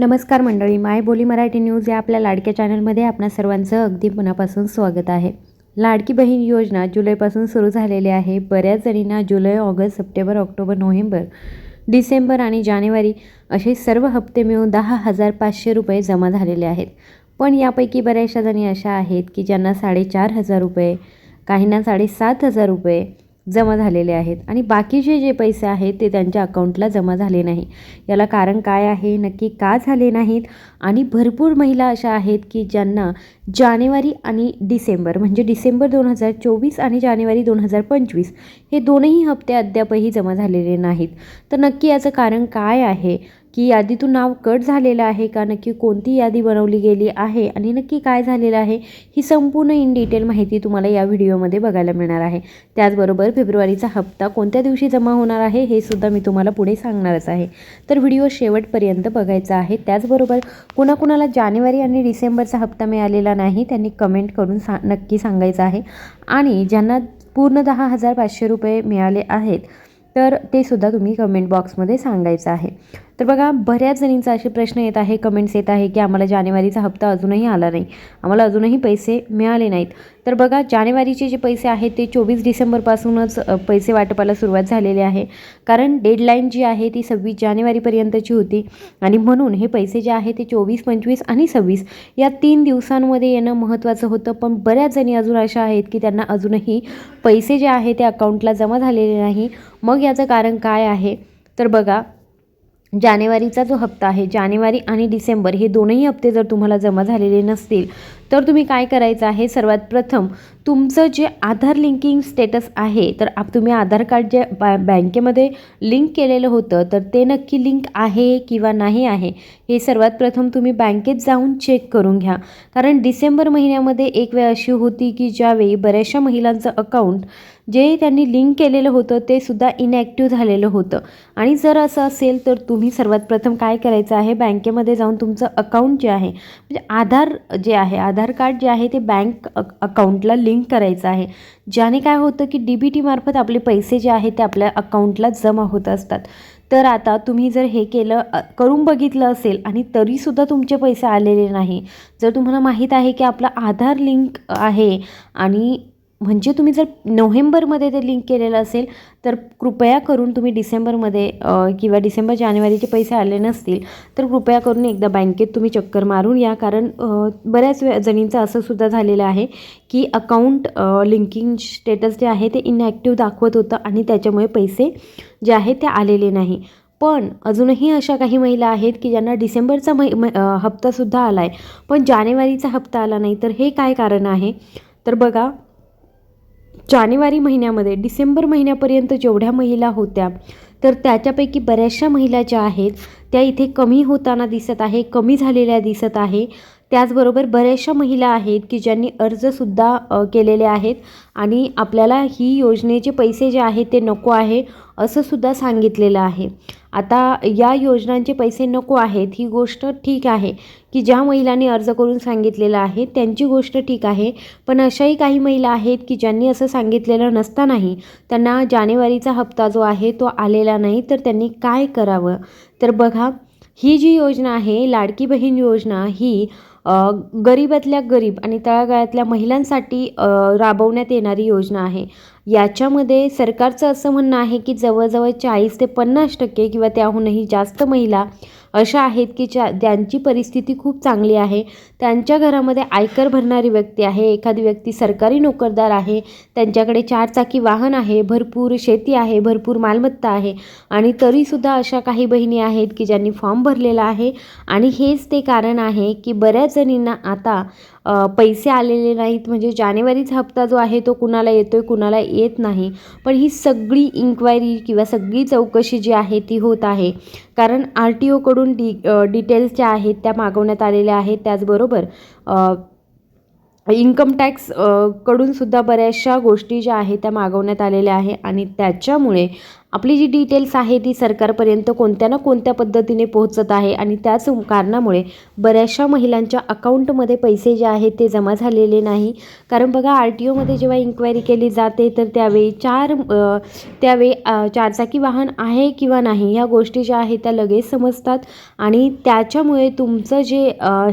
नमस्कार मंडळी माय बोली मराठी न्यूज या आपल्या लाडक्या चॅनलमध्ये आपणा सर्वांचं अगदी मनापासून स्वागत आहे. लाडकी बहीण योजना जुलैपासून सुरू झालेली आहे. बऱ्याच जणींना जुलै August September October November December आणि जानेवारी असे सर्व हप्ते मिळून दहा हजार पाचशे रुपये जमा झालेले आहेत. पण यापैकी बऱ्याचशा जणी अशा आहेत की ज्यांना साडेचार हजार रुपये काहींना साडेसात हजार रुपये जमा झालेले आहेत. आणि बाकीचे जे पैसे आहेत ते त्यांच्या अकाउंटला जमा झाले नाही. याला कारण काय आहे? नक्की का झाले नाहीत? आणि भरपूर महिला अशा आहेत की ज्यांना जानेवारी आणि डिसेंबर म्हणजे डिसेंबर दोन हजार चोवीस आणि जानेवारी दोन हजार पंचवीस हे दोनही हप्ते अद्यापही जमा झालेले नाहीत. तर नक्की याचं कारण काय आहे? की यादीतून नाव कट झालेलं आहे का? नक्की कोणती यादी बनवली गेली आहे? आणि नक्की काय झालेलं आहे? ही संपूर्ण इन डिटेल माहिती तुम्हाला या व्हिडिओमध्ये बघायला मिळणार आहे. त्याचबरोबर फेब्रुवारीचा हप्ता कोणत्या दिवशी जमा होणार आहे? हे सुद्धा मी तुम्हाला पुढे सांगणारच आहे. तर व्हिडिओ शेवटपर्यंत बघायचा आहे. त्याचबरोबर कुणाकुणाला जानेवारी आणि डिसेंबरचा हप्ता मिळालेला नाही त्यांनी कमेंट करून सा नक्की सांगायचं आहे. आणि ज्यांना पूर्ण दहा हजार पाचशे रुपये मिळाले आहेत तर ते सुद्धा तुम्ही कमेंट बॉक्समध्ये सांगायचं आहे. तर बघा बऱ्याच जणींचा असे प्रश्न येत आहे कमेंट्स येत आहे की आम्हाला जानेवारीचा हप्ता अजूनही आला नाही. आम्हाला अजूनही पैसे मिळाले नाहीत. तर बघा जानेवारीचे जे पैसे आहेत ते चोवीस डिसेंबरपासूनच पैसे वाटपाला सुरुवात झालेली आहे. कारण डेडलाईन जी आहे ती सव्वीस जानेवारीपर्यंतची होती आणि म्हणून हे पैसे जे आहे ते चोवीस पंचवीस आणि सव्वीस या तीन दिवसांमध्ये येणं महत्त्वाचं होतं. पण बऱ्याच जणी अजून अशा आहेत की त्यांना अजूनही पैसे जे आहे ते अकाउंटला जमा झालेले नाही. मग याचं कारण काय आहे? तर बघा जानेवारीचा जो हप्ता आहे जानेवारी आणि डिसेंबर हे दोनही हप्ते जर तुम्हाला जमा झालेले नसतील तर तुम्ही काय करायचं आहे? सर्वात प्रथम तुमचं जे आधार लिंकिंग स्टेटस आहे तर आप तुम्ही आधार कार्ड जे बॅ बँकेमध्ये लिंक केलेलं होतं तर ते नक्की लिंक आहे किंवा नाही आहे हे सर्वात प्रथम तुम्ही बँकेत जाऊन चेक करून घ्या. कारण डिसेंबर महिन्यामध्ये एक वेळ अशी होती की ज्यावेळी बऱ्याचशा महिलांचं अकाउंट जे त्यांनी लिंक केलेलं होतं ते सुद्धा इनॅक्टिव्ह झालेलं होतं. आणि जर असं असेल तर तुम्ही सर्वात प्रथम काय करायचं आहे? बँकेमध्ये जाऊन तुमचं अकाउंट जे आहे म्हणजे आधार जे आहे आधार आधार कार्ड जे आहे ते बँक अक अकाउंटला लिंक करायचं आहे. ज्याने काय होतं की डी बी टीमार्फत आपले पैसे जे आहेत ते आपल्या अकाउंटला जमा होत असतात. तर आता तुम्ही जर हे केलं करून बघितलं असेल आणि तरीसुद्धा तुमचे पैसे आलेले नाही जर तुम्हाला माहीत आहे की आपला आधार लिंक आहे आणि म्हणजे तुम्ही जर नोव्हेंबरमध्ये ते लिंक केलेलं असेल तर कृपया करून तुम्ही डिसेंबरमध्ये किंवा डिसेंबर जानेवारीचे पैसे आले नसतील तर कृपया करून एकदा बँकेत तुम्ही चक्कर मारून या. कारण बऱ्याच वे जणींचं असं सुद्धा झालेलं आहे की अकाउंट लिंकिंग स्टेटस जे आहे ते इनॲक्टिव्ह दाखवत होतं आणि त्याच्यामुळे पैसे जे आहेत ते आलेले नाही. पण अजूनही अशा काही महिला आहेत की ज्यांना डिसेंबरचा मै हप्तासुद्धा आला आहे पण जानेवारीचा हप्ता आला नाही तर हे काय कारण आहे? तर बघा जानेवारी महिन्यामध्ये डिसेंबर महिन्यापर्यंत जेवढ्या महिला होत्या तर त्याच्यापैकी बऱ्याचशा महिला ज्या आहेत त्या इथे कमी होताना दिसत आहे कमी झालेल्या दिसत आहे. त्याचबरोबर बऱ्याचशा महिला आहेत की ज्यांनी अर्जसुद्धा केलेले आहेत आणि आपल्याला ही योजनेचे पैसे जे आहेत ते नको आहे असं सुद्धा सांगितलेलं आहे. आता या योजनांचे पैसे नको आहेत ही गोष्ट ठीक आहे की ज्या महिलांनी अर्ज करून सांगितलेलं आहे त्यांची गोष्ट ठीक आहे. पण अशाही काही महिला आहेत की ज्यांनी असं सांगितलेलं नसतानाही त्यांना जानेवारीचा हप्ता जो आहे तो आलेला नाही तर त्यांनी काय करावं? तर बघा ही जी योजना आहे लाडकी बहीण योजना ही गरीबातल्या गरीब आणि तळागाळातल्या महिलांसाठी राबवण्यात येणारी योजना आहे. याच्यामध्ये सरकारचं असं म्हणणं आहे की जवळजवळ चाळीस ते पन्नास टक्के किंवा त्याहूनही जास्त महिला अशा आहेत की ज्या ज्यांची परिस्थिती खूप चांगली आहे. त्यांच्या घरामध्ये आयकर भरणारी व्यक्ती आहे एखादी व्यक्ती सरकारी नोकरदार आहे त्यांच्याकडे चारचाकी वाहन आहे भरपूर शेती आहे भरपूर मालमत्ता आहे आणि तरीसुद्धा अशा काही बहिणी आहेत की ज्यांनी फॉर्म भरलेला आहे. आणि हेच ते कारण आहे की बऱ्याच जणींना आता पैसे आलेले नाहीत. म्हणजे जानेवारीचा हप्ता जो आहे तो कुणाला येतो आहे कुणाला येत नाही. पण ही सगळी इन्क्वायरी किंवा सगळी चौकशी जी आहे ती होत आहे. कारण आर टी ओकडून डी डिटेल्स ज्या आहेत त्या मागवण्यात आलेल्या आहेत. त्याचबरोबर इन्कम टॅक्स कडूनसुद्धा कडून सुद्धा बऱ्याचशा गोष्टी ज्या आहेत त्या मागवण्यात आलेल्या आहे. आणि त्याच्यामुळे आपली जी डिटेल्स आहे ती सरकारपर्यंत कोणत्या ना कोणत्या पद्धतीने पोहोचत आहे आणि त्याच कारणामुळे बऱ्याचशा महिलांच्या अकाउंटमध्ये पैसे जे आहेत ते जमा झालेले नाही. कारण बघा आर टी ओमध्ये जेव्हा इन्क्वायरी केली जाते तर त्यावेळी चार त्यावेळी चारचाकी वाहन आहे किंवा नाही ह्या गोष्टी ज्या आहेत त्या लगेच समजतात. आणि त्याच्यामुळे तुमचं जे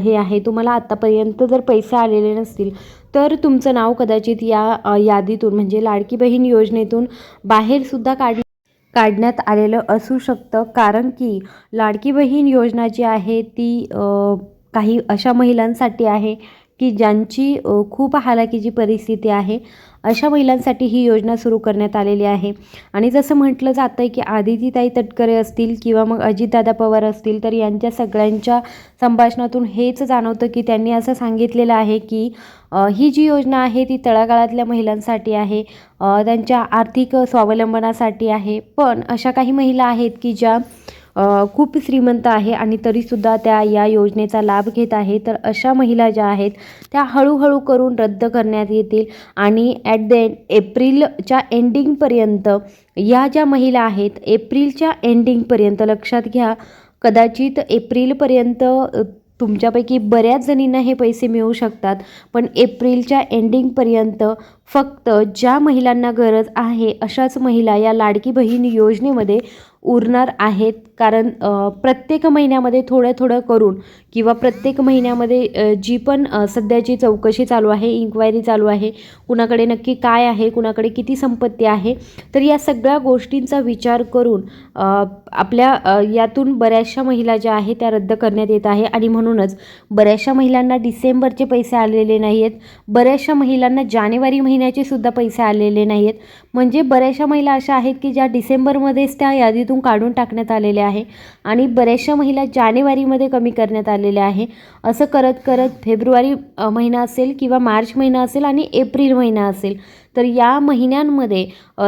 हे आहे तुम्हाला आत्तापर्यंत जर पैसे आलेले नसतील तर तुमचं नाव कदाचित या यादीतून म्हणजे लाडकी बहीण योजनेतून बाहेरसुद्धा काढ काढण्यात आलेलं असू शकतं. कारण की लाडकी बहीण योजना जी आहे ती काही अशा महिलांसाठी आहे की ज्यांची खूप हालाकीची परिस्थिती आहे अशा महिलांसाठी ही योजना सुरू करण्यात आलेली आहे. आणि जसं म्हटलं जातं आहे की आदितीताई तटकरे असतील किंवा मग अजितदादा पवार असतील तर यांच्या सगळ्यांच्या संभाषणातून हेच जाणवतं की त्यांनी असं सांगितलेलं आहे की ही जी योजना आहे ती तळागाळातल्या महिलांसाठी आहे त्यांच्या आर्थिक स्वावलंबनासाठी आहे. पण अशा काही महिला आहेत की ज्या खूप श्रीमंत आहे आणि तरीसुद्धा त्या या योजनेचा लाभ घेत आहे. तर अशा महिला ज्या आहेत त्या हळूहळू करून रद्द करण्यात येतील आणि ॲट द एंड एप्रिलच्या एंडिंगपर्यंत या ज्या महिला आहेत एप्रिलच्या एंडिंगपर्यंत लक्षात घ्या कदाचित एप्रिलपर्यंत तुमच्यापैकी बऱ्याच जणींना हे पैसे मिळू शकतात पण एप्रिलच्या एंडिंगपर्यंत फक्त ज्या महिलांना गरज आहे अशाच महिला या लाडकी बहीण योजनेमध्ये उरणार आहेत. कारण प्रत्येक महिन्यामध्ये थोडं थोडं करून किंवा प्रत्येक महिन्यामध्ये जी पण सध्याची चौकशी चालू आहे इन्क्वायरी चालू आहे कुणाकडे नक्की काय आहे कुणाकडे किती संपत्ती आहे तर या सगळ्या गोष्टींचा विचार करून आपल्या यातून बऱ्याचशा महिला ज्या आहेत त्या रद्द करण्यात येत आहे. आणि म्हणूनच बऱ्याचशा महिलांना डिसेंबरचे पैसे आलेले नाही आहेत बऱ्याचशा महिलांना जानेवारी महिन्याचे सुद्धा पैसे आलेले नाही आहेत म्हणजे बऱ्याचशा महिला अशा आहेत की ज्या डिसेंबरमध्येच त्या यादीतून काढून टाकण्यात आलेल्या आहे आणि बऱ्याचशा महिला जानेवारीमध्ये कमी करण्यात आलेल्या आहे. असं करत करत फेब्रुवारी महिना असेल किंवा मार्च महिना असेल आणि एप्रिल महिना असेल तर या महिन्यांमध्ये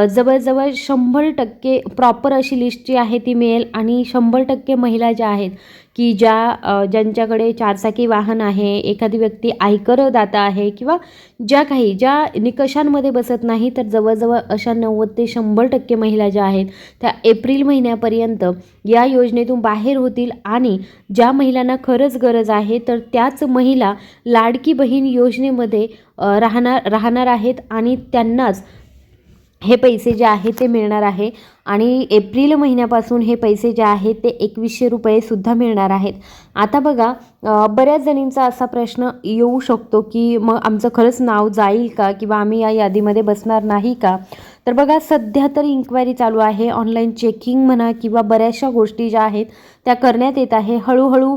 जवळजवळ शंभर टक्के प्रॉपर अशी लिस्ट जी आहे ती मिळेल आणि शंभर टक्के महिला ज्या आहेत की ज्या ज्यांच्याकडे चारचाकी वाहन आहे एखादी व्यक्ती आयकरदाता आहे किंवा ज्या काही ज्या निकषांमध्ये बसत नाही तर जवळजवळ अशा नव्वद ते शंभर टक्के महिला ज्या आहेत त्या एप्रिल महिन्यापर्यंत या योजनेतून बाहेर होतील आणि ज्या महिलांना खरंच गरज आहे तर त्याच महिला लाडकी बहीण योजनेमध्ये राहणार राहणार आहेत आणि त्यांनाच हे पैसे जे आहे ते मिळणार आहे. आणि एप्रिल महिन्यापासून हे पैसे जे आहेत ते एकवीसशे रुपयेसुद्धा मिळणार आहेत. आता बघा बऱ्याच जणींचा असा प्रश्न येऊ शकतो की मग आमचं खरंच नाव जाईल का? किंवा आम्ही या यादीमध्ये बसणार नाही का? तर बघा सध्या तर इन्क्वायरी चालू आहे. ऑनलाईन चेकिंग म्हणा किंवा बऱ्याचशा गोष्टी ज्या आहेत त्या करण्यात येत आहे. हळूहळू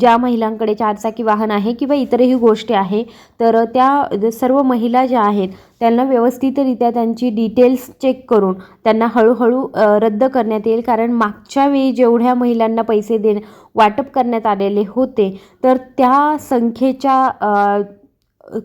ज्या महिलांकडे चारचाकी वाहन आहे किंवा इतरही गोष्टी आहे तर त्या सर्व महिला ज्या आहेत त्यांना व्यवस्थितरित्या त्यांची डिटेल्स चेक करून त्यांना हळूहळू रद्द करण्यात येईल. कारण मागच्या वेळी जेवढ्या महिलांना पैसे दे वाटप करण्यात आलेले होते तर त्या संख्येच्या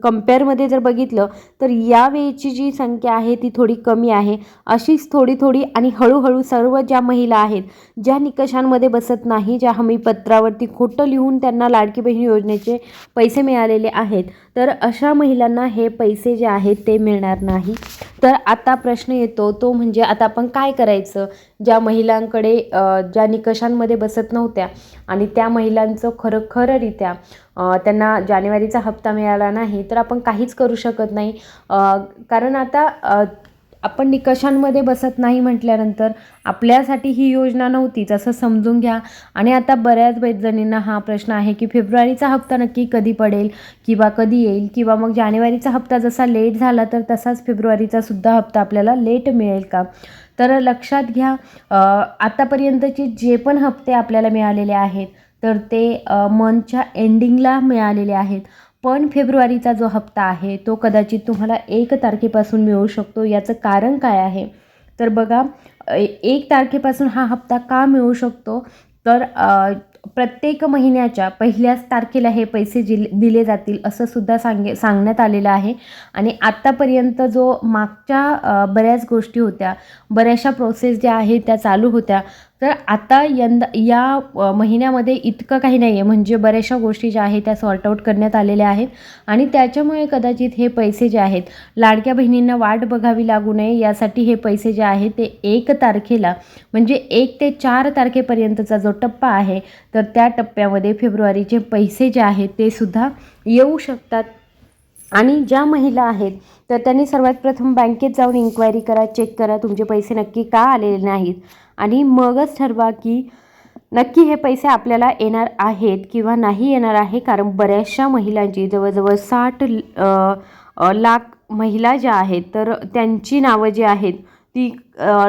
कम्पेअरमध्ये जर बघितलं तर यावेळीची जी संख्या आहे ती थोडी कमी आहे. अशीच थोडी थोडी आणि हळूहळू सर्व ज्या महिला आहेत ज्या निकषांमध्ये बसत नाही ज्या हमीपत्रावरती खोटं लिहून त्यांना लाडकी बहीण योजनेचे पैसे मिळालेले आहेत तर अशा महिलांना हे पैसे जे आहेत ते मिळणार नाही. तर आता प्रश्न येतो तो म्हणजे आता आपण काय करायचं? ज्या महिलांकडे ज्या निकषांमध्ये बसत नव्हत्या आणि त्या महिलांचं खरं खरंरित्या त्यांना जानेवारीचा हप्ता मिळाला नाही तर आपण काहीच करू शकत नाही. कारण आता आपण निकषांमध्ये बसत नाही म्हटल्यानंतर आपल्यासाठी ही योजना नव्हतीच असं समजून घ्या. आणि आता बऱ्याच बै- जणींना हा प्रश्न आहे की फेब्रुवारीचा हप्ता नक्की कधी पडेल किंवा कधी येईल? किंवा मग जानेवारीचा हप्ता जसा लेट झाला तर तसाच फेब्रुवारीचा सुद्धा हप्ता आपल्याला लेट मिळेल का? तर लक्षात घ्या आत्तापर्यंतचे आतापर्यंतचे जे पण हप्ते आपल्याला मिळालेले आहेत तर ते मंथच्या एंडिंगला मिळालेले आहेत. पण फेब्रुवारीचा जो हप्ता आहे तो कदाचित तुम्हाला एक तारखेपासून मिळू शकतो. याचं कारण काय आहे? तर बघा ए- एक तारखेपासून हा हप्ता का मिळू शकतो? तर प्रत्येक महिन्याच्या पहिल्याच तारखेला हे पैसे जिल दिले जातील असं सुद्धा सांगे सांगण्यात आलेलं आहे. आणि आत्तापर्यंत जो मागच्या बऱ्याच गोष्टी होत्या बऱ्याचशा प्रोसेस ज्या आहेत त्या चालू होत्या. तर आता यंदा या महिन्यामध्ये इतकं काही नाही आहे म्हणजे बऱ्याचशा गोष्टी ज्या आहेत त्या सॉर्ट आऊट करण्यात आलेल्या आहेत. आणि त्याच्यामुळे कदाचित हे पैसे जे आहेत लाडक्या बहिणींना वाट बघावी लागू नये यासाठी हे पैसे जे आहेत ते एक तारखेला म्हणजे एक ते चार तारखेपर्यंतचा जो टप्पा आहे तर त्या टप्प्यामध्ये फेब्रुवारीचे पैसे जे आहेत ते सुद्धा येऊ शकतात. आणि ज्या महिला आहेत तर त्यांनी सर्वात प्रथम बँकेत जाऊन इन्क्वायरी करा चेक करा तुमचे पैसे नक्की का आलेले नाहीत? आणि मगच ठरवा की नक्की हे पैसे आपल्याला येणार आहेत किंवा नाही येणार आहे. कारण बऱ्याचशा महिलांची जवळजवळ साठ लाख महिला ज्या आहेत तर त्यांची नावं जी आहेत ती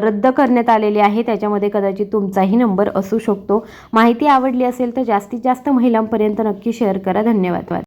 रद्द करण्यात आलेली आहे. त्याच्यामध्ये कदाचित तुमचाही नंबर असू शकतो. माहिती आवडली असेल तर जास्तीत जास्त महिलांपर्यंत नक्की शेअर करा. धन्यवाद.